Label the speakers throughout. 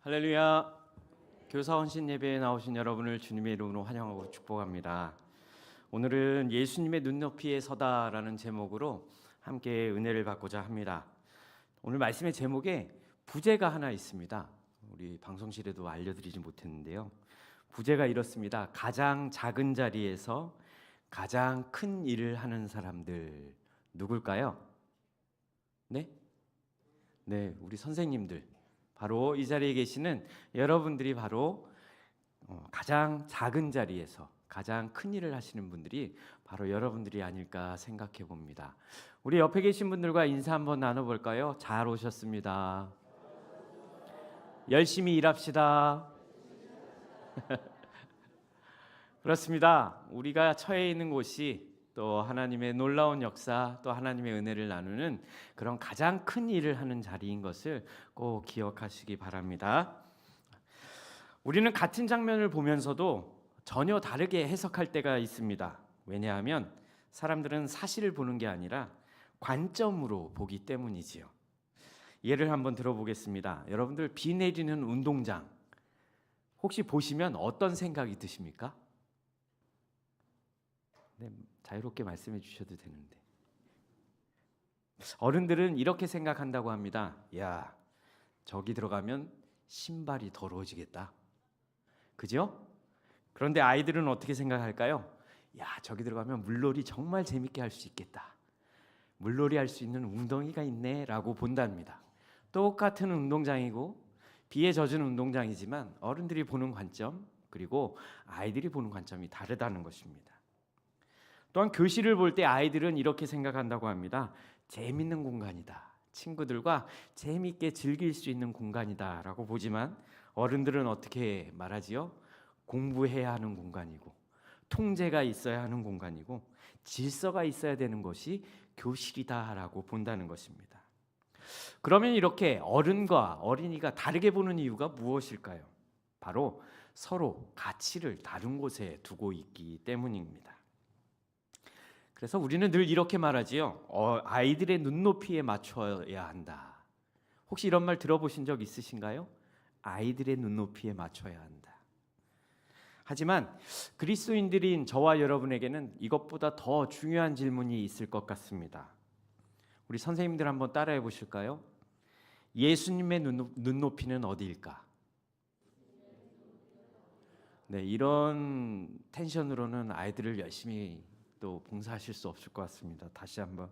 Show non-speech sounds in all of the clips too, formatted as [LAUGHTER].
Speaker 1: 할렐루야. 교사 헌신 예배에 나오신 여러분을 주님의 이름으로 환영하고 축복합니다. 오늘은 예수님의 눈높이에 서다라는 제목으로 함께 은혜를 받고자 합니다. 오늘 말씀의 제목에 부제가 하나 있습니다. 우리 방송실에도 알려드리지 못했는데요. 부제가 이렇습니다. 가장 작은 자리에서 가장 큰 일을 하는 사람들 누굴까요? 네? 네, 우리 선생님들. 바로 이 자리에 계시는 여러분들이 바로 어, 가장 작은 자리에서 가장 큰 일을 하시는 분들이 바로 여러분들이 아닐까 생각해 봅니다. 우리 옆에 계신 분들과 인사 한번 나눠 볼까요? 잘 오셨습니다. 열심히 일합시다. [LAUGHS] 그렇습니다. 우리가 처해 있는 곳이 또 하나님의 놀라운 역사, 또 하나님의 은혜를 나누는 그런 가장 큰 일을 하는 자리인 것을 꼭 기억하시기 바랍니다. 우리는 같은 장면을 보면서도 전혀 다르게 해석할 때가 있습니다. 왜냐하면 사람들은 사실을 보는 게 아니라 관점으로 보기 때문이지요. 예를 한번 들어보겠습니다. 여러분들 비 내리는 운동장 혹시 보시면 어떤 생각이 드십니까? 네, 자유롭게 말씀해 주셔도 되는데. 어른들은 이렇게 생각한다고 합니다. 야, 저기 들어가면 신발이 더러워지겠다. 그죠? 그런데 아이들은 어떻게 생각할까요? 야, 저기 들어가면 물놀이 정말 재밌게 할 수 있겠다. 물놀이 할 수 있는 웅덩이가 있네라고 본답니다. 똑같은 운동장이고 비에 젖은 운동장이지만 어른들이 보는 관점 그리고 아이들이 보는 관점이 다르다는 것입니다. 또한 교실을 볼 때 아이들은 이렇게 생각한다고 합니다. 재밌는 공간이다. 친구들과 재미있게 즐길 수 있는 공간이다라고 보지만 어른들은 어떻게 말하지요? 공부해야 하는 공간이고 통제가 있어야 하는 공간이고 질서가 있어야 되는 것이 교실이다라고 본다는 것입니다. 그러면 이렇게 어른과 어린이가 다르게 보는 이유가 무엇일까요? 바로 서로 가치를 다른 곳에 두고 있기 때문입니다. 그래서 우리는 늘 이렇게 말하지요. 어, 아이들의 눈높이에 맞춰야 한다. 혹시 이런 말 들어보신 적 있으신가요? 아이들의 눈높이에 맞춰야 한다. 하지만 그리스도인들인 저와 여러분에게는 이것보다 더 중요한 질문이 있을 것 같습니다. 우리 선생님들 한번 따라해 보실까요? 예수님의 눈높 이는 어디일까? 네, 이런 텐션으로는 아이들을 열심히 또 봉사하실 수 없을 것 같습니다. 다시 한번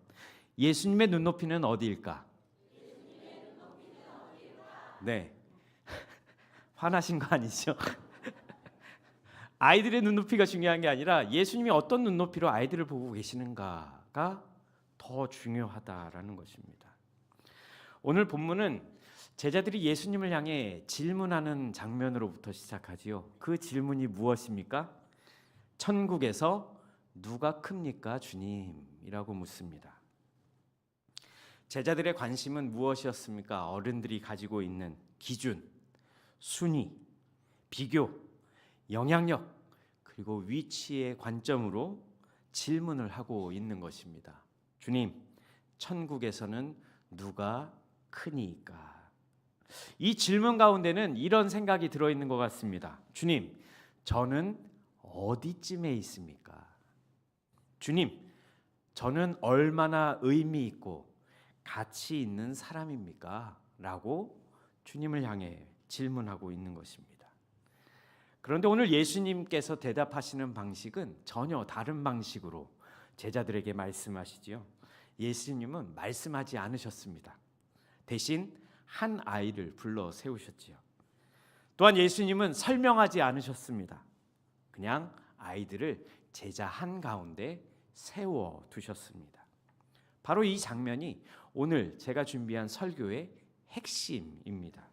Speaker 1: 예수님의 눈높이는 어디일까? 네. [LAUGHS] 화나신 거 아니죠? [LAUGHS] 아이들의 눈높이가 중요한 게 아니라 예수님이 어떤 눈높이로 아이들을 보고 계시는가가 더 중요하다라는 것입니다. 오늘 본문은 제자들이 예수님을 향해 질문하는 장면으로부터 시작하지요. 그 질문이 무엇입니까? 천국에서 누가 큽니까, 주님 이라고 묻습니다. 제자들의 관심은 무엇이었습니까? 어른들이 가지고 있는 기준, 순위, 비교, 영향력, 그리고 위치의 관점으로 질문을 하고 있는 것입니다. 주님, 천국에서는 누가 크니까? 이 질문 가운데는 이런 생각이 들어 있는 것 같습니다. 주님, 저는 어디쯤에 있습니까? 주님, 저는 얼마나 의미 있고 가치 있는 사람입니까? 라고 주님을 향해 질문하고 있는 것입니다. 그런데 오늘 예수님께서 대답하시는 방식은 전혀 다른 방식으로 제자들에게 말씀하시지요. 예수님은 말씀하지 않으셨습니다. 대신 한 아이를 불러 세우셨지요. 또한 예수님은 설명하지 않으셨습니다. 그냥 아이들을 제자 한 가운데 세워 두셨습니다. 바로 이 장면이 오늘 제가 준비한 설교의 핵심입니다.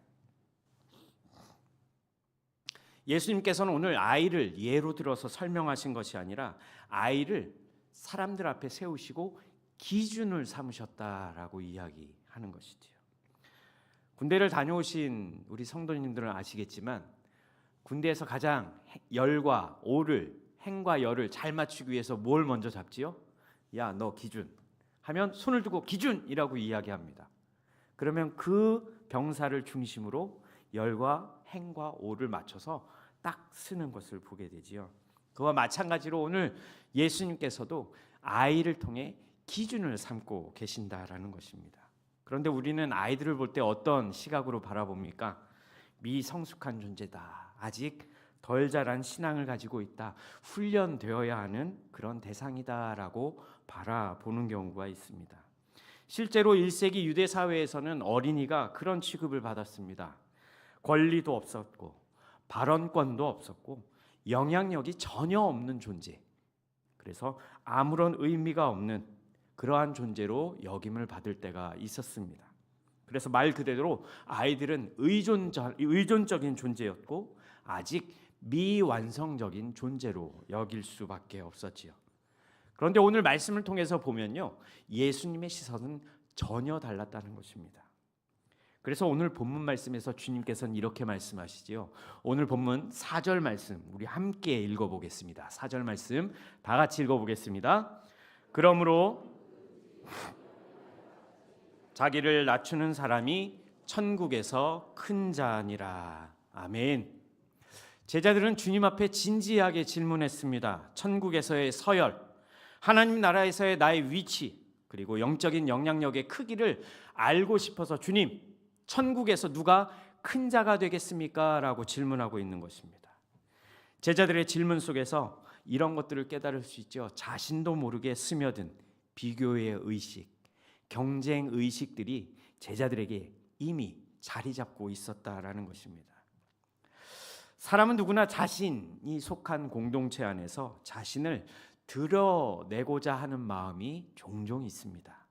Speaker 1: 예수님께서는 오늘 아이를 예로 들어서 설명하신 것이 아니라 아이를 사람들 앞에 세우시고 기준을 삼으셨다라고 이야기하는 것이지요. 군대를 다녀오신 우리 성도님들은 아시겠지만 군대에서 가장 열과 오를 행과 열을 잘 맞추기 위해서 뭘 먼저 잡지요? 야, 너 기준. 하면 손을 두고 기준이라고 이야기합니다. 그러면 그 병사를 중심으로 열과 행과 오를 맞춰서 딱 쓰는 것을 보게 되지요. 그와 마찬가지로 오늘 예수님께서도 아이를 통해 기준을 삼고 계신다라는 것입니다. 그런데 우리는 아이들을 볼 때 어떤 시각으로 바라봅니까? 미성숙한 존재다. 아직 덜 자란 신앙을 가지고 있다. 훈련되어야 하는 그런 대상이다라고 바라보는 경우가 있습니다. 실제로 1세기 유대 사회에서는 어린이가 그런 취급을 받았습니다. 권리도 없었고 발언권도 없었고 영향력이 전혀 없는 존재. 그래서 아무런 의미가 없는 그러한 존재로 역임을 받을 때가 있었습니다. 그래서 말 그대로 아이들은 의존 의존적인 존재였고 아직 미완성적인 존재로 여길 수밖에 없었지요. 그런데 오늘 말씀을 통해서 보면요. 예수님의 시선은 전혀 달랐다는 것입니다. 그래서 오늘 본문 말씀에서 주님께서는 이렇게 말씀하시지요. 오늘 본문 4절 말씀 우리 함께 읽어 보겠습니다. 4절 말씀 다 같이 읽어 보겠습니다. 그러므로 자기를 낮추는 사람이 천국에서 큰 자니라. 아멘. 제자들은 주님 앞에 진지하게 질문했습니다. 천국에서의 서열, 하나님 나라에서의 나의 위치, 그리고 영적인 영향력의 크기를 알고 싶어서 주님, 천국에서 누가 큰 자가 되겠습니까? 라고 질문하고 있는 것입니다. 제자들의 질문 속에서 이런 것들을 깨달을 수 있죠. 자신도 모르게 스며든 비교의 의식, 경쟁 의식들이 제자들에게 이미 자리 잡고 있었다라는 것입니다. 사람은 누구나 자신이 속한 공동체 안에서 자신을 드러내고자 하는 마음이 종종 있습니다.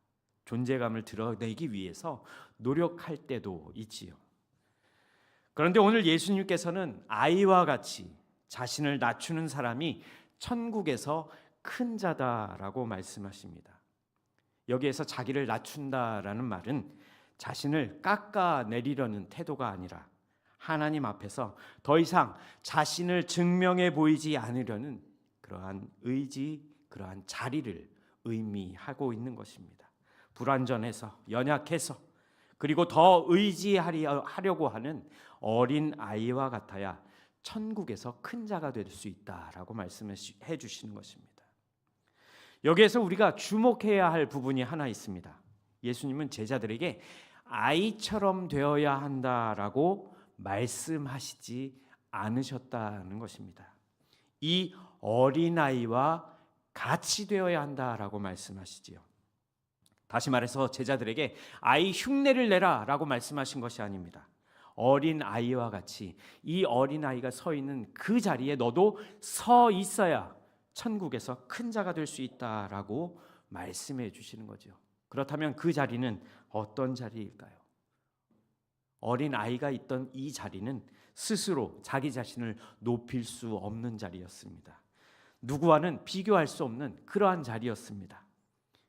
Speaker 1: 존재감을 드러내기 위해서 노력할 때도 있지요. 그런데 오늘 예수님께서는 아이와 같이 자신을 낮추는 사람이 천국에서 큰 자다라고 말씀하십니다. 여기에서 자기를 낮춘다라는 말은 자신을 깎아내리려는 태도가 아니라 하나님 앞에서 더 이상 자신을 증명해 보이지 않으려는 그러한 의지, 그러한 자리를 의미하고 있는 것입니다. 불완전해서 연약해서 그리고 더 의지하려고 하는 어린 아이와 같아야 천국에서 큰 자가 될 수 있다라고 말씀해 주시는 것입니다. 여기에서 우리가 주목해야 할 부분이 하나 있습니다. 예수님은 제자들에게 아이처럼 되어야 한다라고 말씀하시지 않으셨다는 것입니다. 이 어린아이와 같이 되어야 한다라고 말씀하시지요. 다시 말해서 제자들에게 아이 흉내를 내라라고 말씀하신 것이 아닙니다. 어린 아이와 같이 이 어린 아이가 서 있는 그 자리에 너도 서 있어야 천국에서 큰 자가 될 수 있다라고 말씀해 주시는 거죠. 그렇다면 그 자리는 어떤 자리일까요? 어린 아이가 있던 이 자리는 스스로 자기 자신을 높일 수 없는 자리였습니다. 누구와는 비교할 수 없는 그러한 자리였습니다.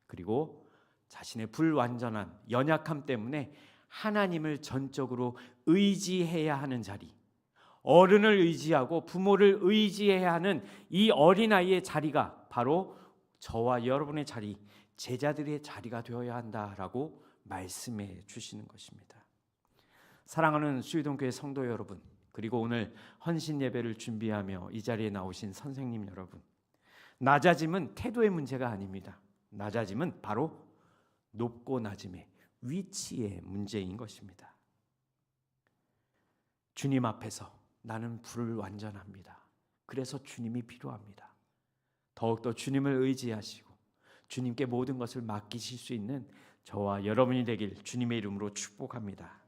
Speaker 1: 그리고 자신의 불완전한 연약함 때문에 하나님을 전적으로 의지해야 하는 자리, 어른을 의지하고 부모를 의지해야 하는 이 어린아이의 자리가 바로 저와 여러분의 자리, 제자들의 자리가 되어야 한다라고 말씀해 주시는 것입니다. 사랑하는 수유동교회 성도 여러분, 그리고 오늘 헌신 예배를 준비하며 이 자리에 나오신 선생님 여러분. 낮아짐은 태도의 문제가 아닙니다. 낮아짐은 바로 높고 낮음의 위치의 문제인 것입니다. 주님 앞에서 나는 불완전합니다. 그래서 주님이 필요합니다. 더욱더 주님을 의지하시고 주님께 모든 것을 맡기실 수 있는 저와 여러분이 되길 주님의 이름으로 축복합니다.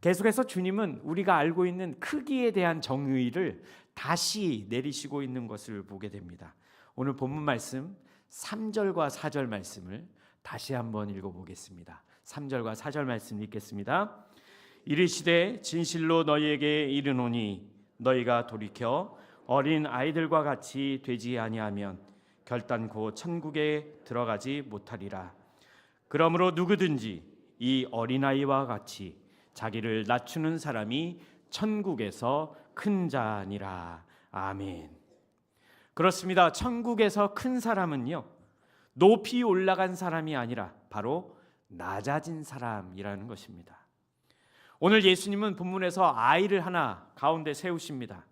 Speaker 1: 계속해서 주님은 우리가 알고 있는 크기에 대한 정의를 다시 내리시고 있는 것을 보게 됩니다. 오늘 본문 말씀 3절과 4절 말씀을 다시 한번 읽어 보겠습니다. 3절과 4절 말씀 읽겠습니다. 이르시되 진실로 너희에게 이르노니 너희가 돌이켜 어린 아이들과 같이 되지 아니하면 결단코 천국에 들어가지 못하리라. 그러므로 누구든지 이 어린아이와 같이 자기를 낮추는 사람이 천국에서 큰 자니라. 아멘. 그렇습니다. 천국에서 큰 사람은요. 높이 올라간 사람이 아니라 바로 낮아진 사람이라는 것입니다. 오늘 예수님은 본문에서 아이를 하나 가운데 세우십니다.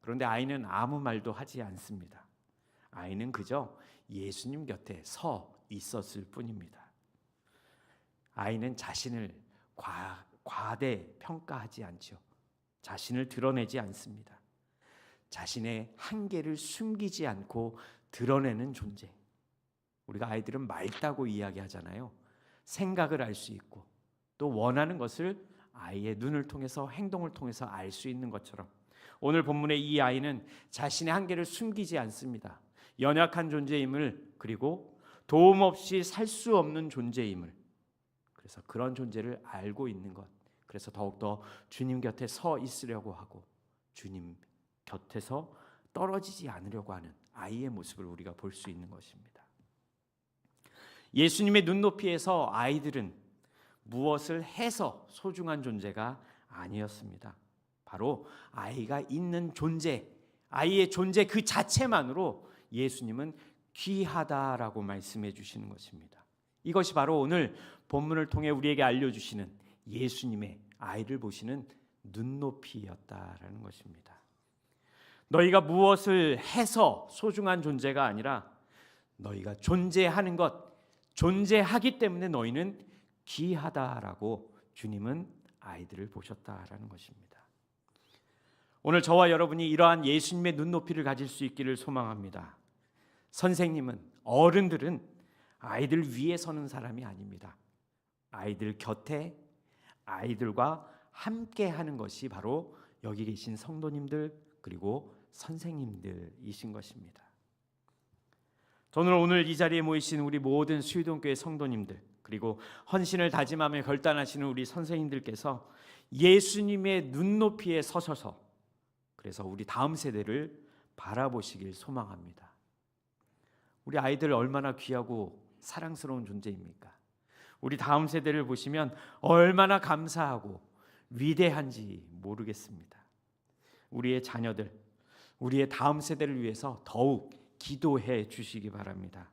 Speaker 1: 그런데 아이는 아무 말도 하지 않습니다. 아이는 그저 예수님 곁에 서 있었을 뿐입니다. 아이는 자신을 과, 과대 평가하지 않죠. 자신을 드러내지 않습니다. 자신의 한계를 숨기지 않고 드러내는 존재. 우리가 아이들은 맑다고 이야기하잖아요. 생각을 알 수 있고 또 원하는 것을 아이의 눈을 통해서 행동을 통해서 알 수 있는 것처럼 오늘 본문의 이 아이는 자신의 한계를 숨기지 않습니다. 연약한 존재임을 그리고 도움 없이 살 수 없는 존재임을 그래서 그런 존재를 알고 있는 것. 그래서 더욱더 주님 곁에 서 있으려고 하고 주님 곁에서 떨어지지 않으려고 하는 아이의 모습을 우리가 볼 수 있는 것입니다. 예수님의 눈높이에서 아이들은 무엇을 해서 소중한 존재가 아니었습니다. 바로 아이가 있는 존재, 아이의 존재 그 자체만으로 예수님은 귀하다라고 말씀해 주시는 것입니다. 이것이 바로 오늘 본문을 통해 우리에게 알려주시는 예수님의 아이를 보시는 눈높이였다라는 것입니다. 너희가 무엇을 해서 소중한 존재가 아니라 너희가 존재하는 것, 존재하기 때문에 너희는 귀하다라고 주님은 아이들을 보셨다라는 것입니다. 오늘 저와 여러분이 이러한 예수님의 눈높이를 가질 수 있기를 소망합니다. 선생님은 어른들은 아이들 위에 서는 사람이 아닙니다. 아이들 곁에 아이들과 함께 하는 것이 바로 여기 계신 성도님들 그리고 선생님들이신 것입니다. 저는 오늘 이 자리에 모이신 우리 모든 수유동교회 성도님들 그리고 헌신을 다짐하며 결단하시는 우리 선생님들께서 예수님의 눈높이에 서셔서 그래서 우리 다음 세대를 바라보시길 소망합니다. 우리 아이들 얼마나 귀하고 사랑스러운 존재입니까? 우리 다음 세대를 보시면 얼마나 감사하고 위대한지 모르겠습니다. 우리의 자녀들, 우리의 다음 세대를 위해서 더욱 기도해 주시기 바랍니다.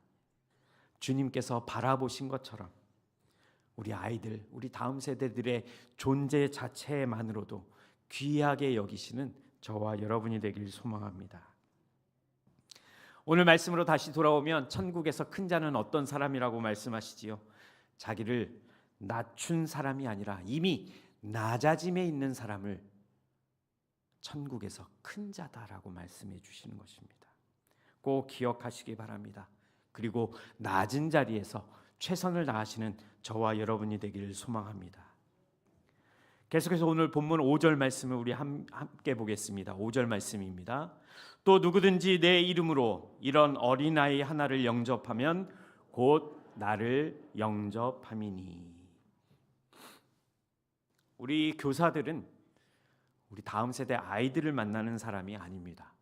Speaker 1: 주님께서 바라보신 것처럼 우리 아이들, 우리 다음 세대들의 존재 자체만으로도 귀하게 여기시는 저와 여러분이 되길 소망합니다. 오늘 말씀으로 다시 돌아오면 천국에서 큰 자는 어떤 사람이라고 말씀하시지요? 자기를 낮춘 사람이 아니라 이미 낮아짐에 있는 사람을 천국에서 큰 자다라고 말씀해 주시는 것입니다. 꼭 기억하시기 바랍니다. 그리고 낮은 자리에서 최선을 다하시는 저와 여러분이 되기를 소망합니다. 계속해서 오늘 본문 5절 말씀을 우리 함께 보겠습니다. 5절 말씀입니다. 또 누구든지 내 이름으로 이런 어린아이 하나를 영접하면 곧 나를 영접함이니. 우리 교사들은 우리 다음 세대 아이들을 만나는 사람이 아닙니다.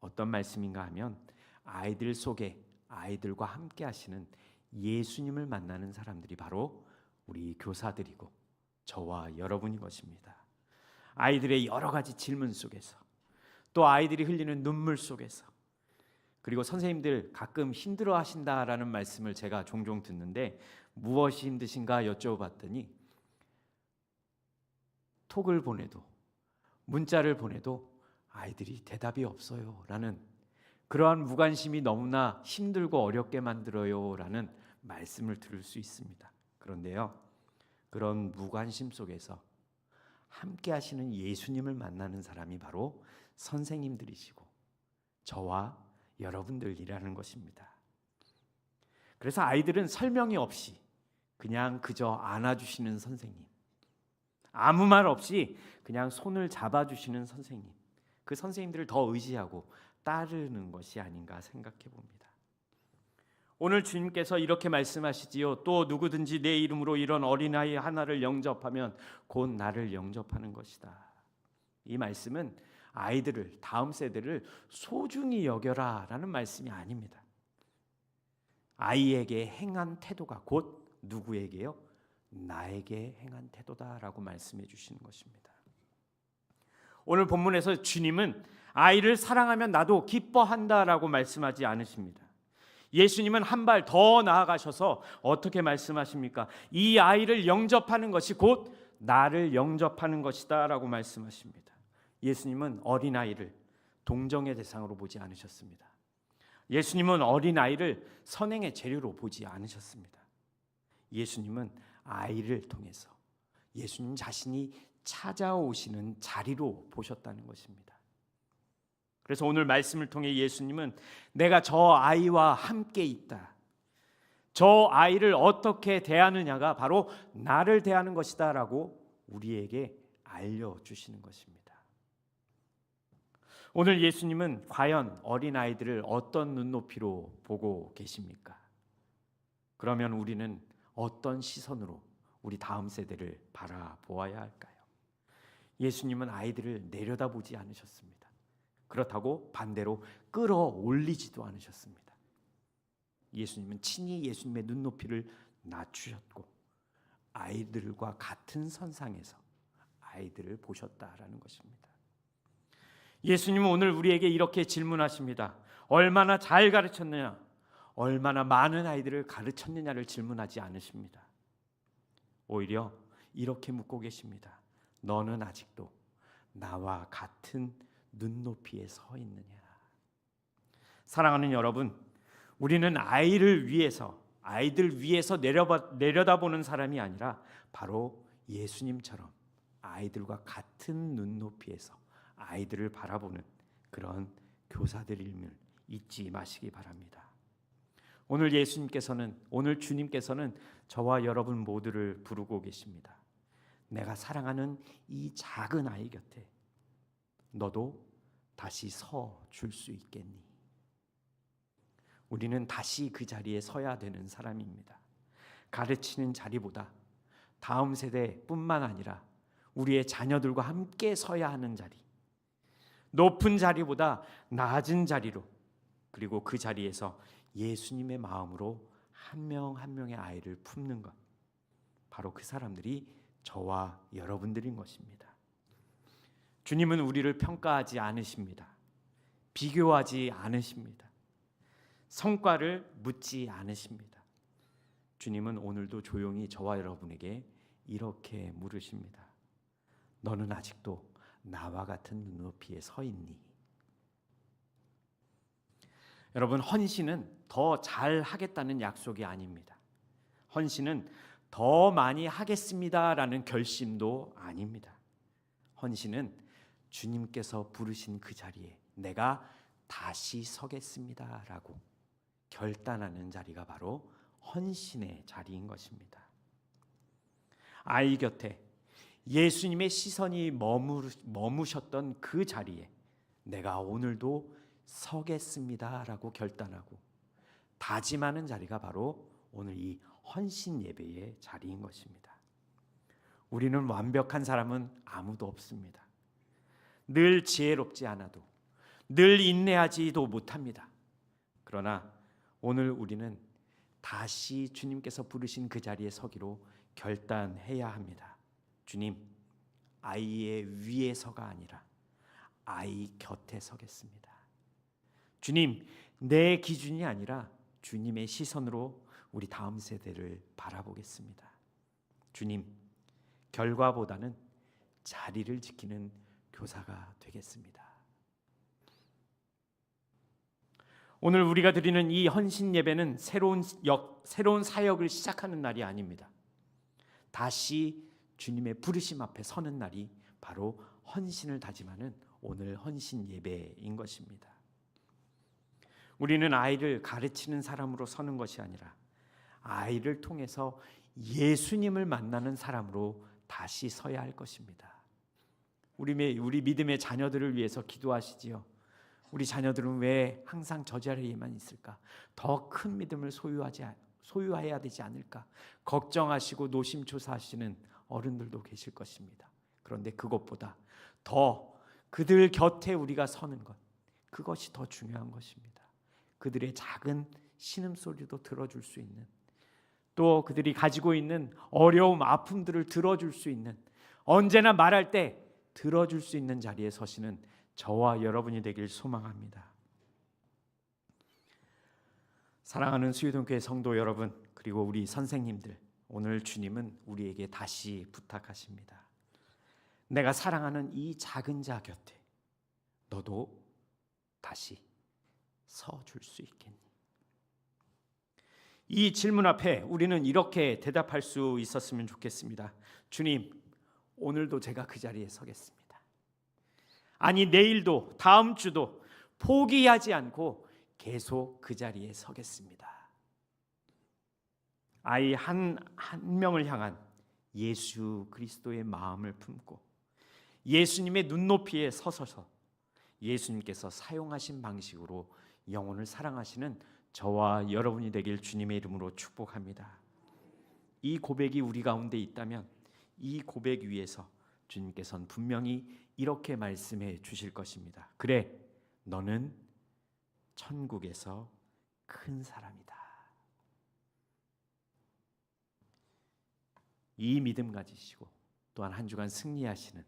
Speaker 1: 어떤 말씀인가 하면 아이들 속에 아이들과 함께 하시는 예수님을 만나는 사람들이 바로 우리 교사들이고 저와 여러분인 것입니다. 아이들의 여러 가지 질문 속에서 또 아이들이 흘리는 눈물 속에서 그리고 선생님들 가끔 힘들어 하신다라는 말씀을 제가 종종 듣는데 무엇이 힘드신가 여쭤봤더니 톡을 보내도 문자를 보내도 아이들이 대답이 없어요 라는 그러한 무관심이 너무나 힘들고 어렵게 만들어요 라는 말씀을 들을 수 있습니다. 그런데요. 그런 무관심 속에서 함께 하시는 예수님을 만나는 사람이 바로 선생님들이시고 저와 여러분들이라는 것입니다. 그래서 아이들은 설명이 없이 그냥 그저 안아주시는 선생님, 아무 말 없이 그냥 손을 잡아주시는 선생님, 그 선생님들을 더 의지하고 따르는 것이 아닌가 생각해 봅니다. 오늘 주님께서 이렇게 말씀하시지요. 또 누구든지 내 이름으로 이런 어린아이 하나를 영접하면 곧 나를 영접하는 것이다. 이 말씀은 아이들을 다음 세대를 소중히 여겨라라는 말씀이 아닙니다. 아이에게 행한 태도가 곧 누구에게요? 나에게 행한 태도다라고 말씀해 주시는 것입니다. 오늘 본문에서 주님은 아이를 사랑하면 나도 기뻐한다라고 말씀하지 않으십니다. 예수님은 한 발 더 나아가셔서 어떻게 말씀하십니까? 이 아이를 영접하는 것이 곧 나를 영접하는 것이다라고 말씀하십니다. 예수님은 어린아이를 동정의 대상으로 보지 않으셨습니다. 예수님은 어린아이를 선행의 재료로 보지 않으셨습니다. 예수님은 아이를 통해서 예수님 자신이 찾아오시는 자리로 보셨다는 것입니다. 그래서 오늘 말씀을 통해 예수님은 내가 저 아이와 함께 있다. 저 아이를 어떻게 대하느냐가 바로 나를 대하는 것이다라고 우리에게 알려 주시는 것입니다. 오늘 예수님은 과연 어린 아이들을 어떤 눈높이로 보고 계십니까? 그러면 우리는 어떤 시선으로 우리 다음 세대를 바라보아야 할까요? 예수님은 아이들을 내려다보지 않으셨습니다. 그렇다고 반대로 끌어올리지도 않으셨습니다. 예수님은 친히 예수님의 눈높이를 낮추셨고 아이들과 같은 선상에서 아이들을 보셨다라는 것입니다. 예수님은 오늘 우리에게 이렇게 질문하십니다. 얼마나 잘 가르쳤느냐? 얼마나 많은 아이들을 가르쳤느냐를 질문하지 않으십니다. 오히려 이렇게 묻고 계십니다. 너는 아직도 나와 같은 눈높이에 서 있느냐? 사랑하는 여러분, 우리는 아이를 위해서 아이들 위해서 내려봐, 내려다보는 사람이 아니라 바로 예수님처럼 아이들과 같은 눈높이에서 아이들을 바라보는 그런 교사들임을 잊지 마시기 바랍니다. 오늘 예수님께서는 오늘 주님께서는 저와 여러분 모두를 부르고 계십니다. 내가 사랑하는 이 작은 아이 곁에 너도 다시 서 줄 수 있겠니? 우리는 다시 그 자리에 서야 되는 사람입니다. 가르치는 자리보다 다음 세대뿐만 아니라 우리의 자녀들과 함께 서야 하는 자리, 높은 자리보다 낮은 자리로 그리고 그 자리에서 예수님의 마음으로 한명한 명의 아이를 품는 것 바로 그 사람들이 저와 여러분들인 것입니다. 주님은 우리를 평가하지 않으십니다. 비교하지 않으십니다. 성과를 묻지 않으십니다. 주님은 오늘도 조용히 저와 여러분에게 이렇게 물으십니다. 너는 아직도 나와 같은 눈높이에 서 있니? 여러분 헌신은 더 잘 하겠다는 약속이 아닙니다. 헌신은 더 많이 하겠습니다라는 결심도 아닙니다. 헌신은 주님께서 부르신 그 자리에 내가 다시 서겠습니다라고 결단하는 자리가 바로 헌신의 자리인 것입니다. 아이 곁에 예수님의 시선이 머무, 머무셨던 그 자리에 내가 오늘도 서겠습니다라고 결단하고 다짐하는 자리가 바로 오늘 이 헌신 예배의 자리인 것입니다. 우리는 완벽한 사람은 아무도 없습니다. 늘 지혜롭지 않아도 늘 인내하지도 못합니다. 그러나 오늘 우리는 다시 주님께서 부르신 그 자리에 서기로 결단해야 합니다. 주님, 아이의 위에서가 아니라 아이 곁에 서겠습니다. 주님, 내 기준이 아니라 주님의 시선으로 우리 다음 세대를 바라보겠습니다. 주님, 결과보다는 자리를 지키는 교사가 되겠습니다. 오늘 우리가 드리는 이 헌신 예배는 새로운 역, 새로운 사역을 시작하는 날이 아닙니다. 다시 주님의 부르심 앞에 서는 날이 바로 헌신을 다짐하는 오늘 헌신 예배인 것입니다. 우리는 아이를 가르치는 사람으로 서는 것이 아니라 아이를 통해서 예수님을 만나는 사람으로 다시 서야 할 것입니다. 우리 우리 믿음의 자녀들을 위해서 기도하시지요. 우리 자녀들은 왜 항상 저 자리에만 있을까? 더 큰 믿음을 소유하지 소유해야 되지 않을까? 걱정하시고 노심초사하시는 어른들도 계실 것입니다. 그런데 그것보다 더 그들 곁에 우리가 서는 것 그것이 더 중요한 것입니다. 그들의 작은 신음소리도 들어줄 수 있는 또 그들이 가지고 있는 어려움 아픔들을 들어줄 수 있는 언제나 말할 때 들어줄 수 있는 자리에 서시는 저와 여러분이 되길 소망합니다. 사랑하는 수유동교회 성도 여러분 그리고 우리 선생님들 오늘 주님은 우리에게 다시 부탁하십니다. 내가 사랑하는 이 작은 자 곁에 너도 다시 서 줄 수 있겠니? 이 질문 앞에 우리는 이렇게 대답할 수 있었으면 좋겠습니다. 주님, 오늘도 제가 그 자리에 서겠습니다. 아니, 내일도, 다음 주도 포기하지 않고 계속 그 자리에 서겠습니다. 아이 한, 한 명을 향한 예수 그리스도의 마음을 품고 예수님의 눈높이에 서서서 예수님께서 사용하신 방식으로 영혼을 사랑하시는 저와 여러분이 되길 주님의 이름으로 축복합니다. 이 고백이 우리 가운데 있다면 이 고백 위에서 주님께서는 분명히 이렇게 말씀해 주실 것입니다. 그래, 너는 천국에서 큰 사람이다. 이 믿음 가지시고 또한 한 주간 승리하시는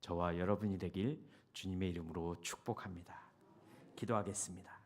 Speaker 1: 저와 여러분이 되길 주님의 이름으로 축복합니다. 기도하겠습니다.